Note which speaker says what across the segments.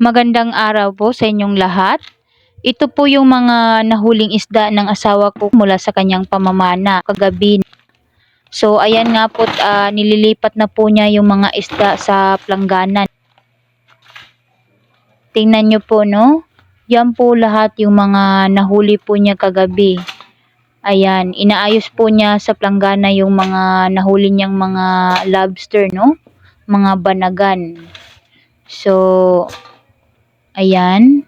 Speaker 1: Magandang araw po sa inyong lahat. Ito po yung mga nahuling isda ng asawa ko mula sa kanyang pamamana kagabi. So ayan nga po, ah, nililipat na po niya yung mga isda sa plangganan. Tingnan nyo po no, yan po lahat yung mga nahuli po niya kagabi. Ayan, inaayos po niya sa planggana yung mga nahuli niyang mga lobster no, mga banagan. So, ayan.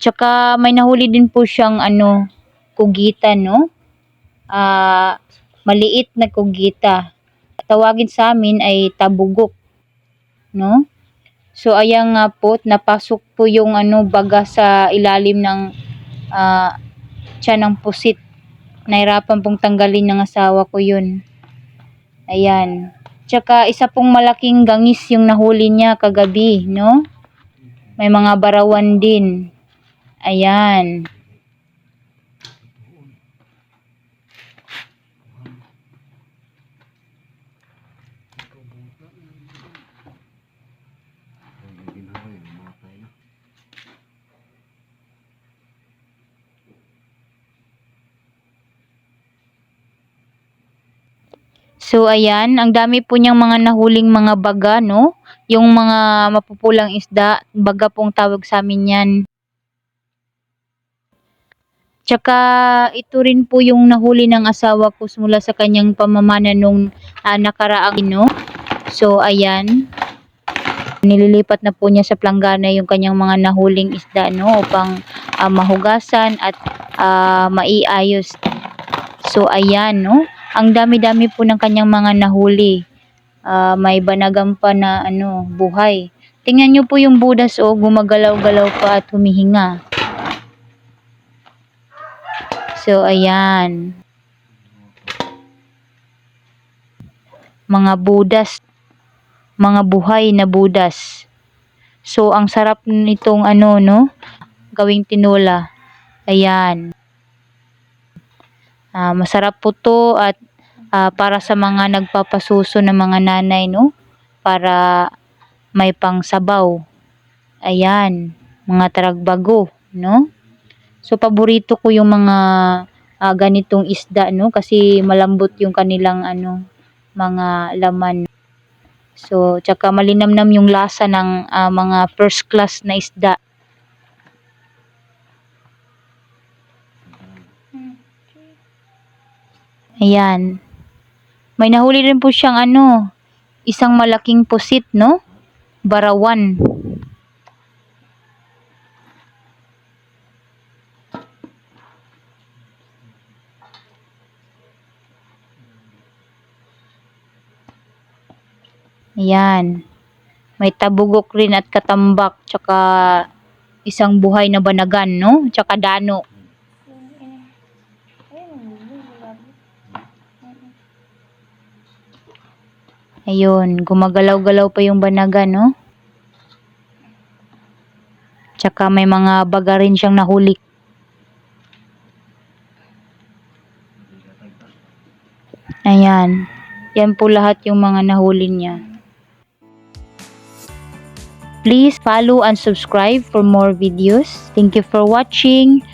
Speaker 1: Tsaka may nahuli din po siyang ano, kugita, no? Ah, maliit na kugita. Tawagin sa amin ay tabugok, no? So, ayan nga po, napasok po yung ano, baga sa ilalim ng ah, tiyan ng pusit. Nahirapan pong tanggalin ng asawa ko yun. Ayan. Tsaka isa pong malaking gangis yung nahuli niya kagabi, no? May mga barawan din. Ayan. So ayan, ang dami po niyang mga nahuling mga baga, no? Yung mga mapupulang isda, baga pong tawag sa amin yan. Tsaka ito rin po yung nahuli ng asawa ko mula sa kanyang pamamana nung ah, nakaraang no. So ayan, nililipat na po niya sa planggana yung kanyang mga nahuling isda no upang ah, mahugasan at ah, maiayos. So ayan no, ang dami-dami po ng kanyang mga nahuli. Ah, may banagam pa na ano, buhay. Tingnan niyo po yung budas oh, gumagalaw-galaw pa at humihinga. So ayan. Mga budas, mga buhay na budas. So ang sarap nitong ano no, gawing tinola. Ayan. Ah, masarap po to at ah, para sa mga nagpapasuso ng mga nanay no para may pangsabaw. Ayan, mga taragbago, no? So paborito ko yung mga ah, ganitong isda no kasi malambot yung kanilang ano mga laman. So tsaka malinamnam yung lasa ng ah, mga first class na isda. Ayan. May nahuli rin po siyang ano, isang malaking pusit, no? Barawan. Ayan. May tabugok rin at katambak, tsaka isang buhay na banagan, no? Tsaka dano. Ayun, gumagalaw-galaw pa yung banagan, no? Tsaka may mga baga rin siyang nahuli. Ayan. Yan po lahat yung mga nahuli niya. Please follow and subscribe for more videos. Thank you for watching.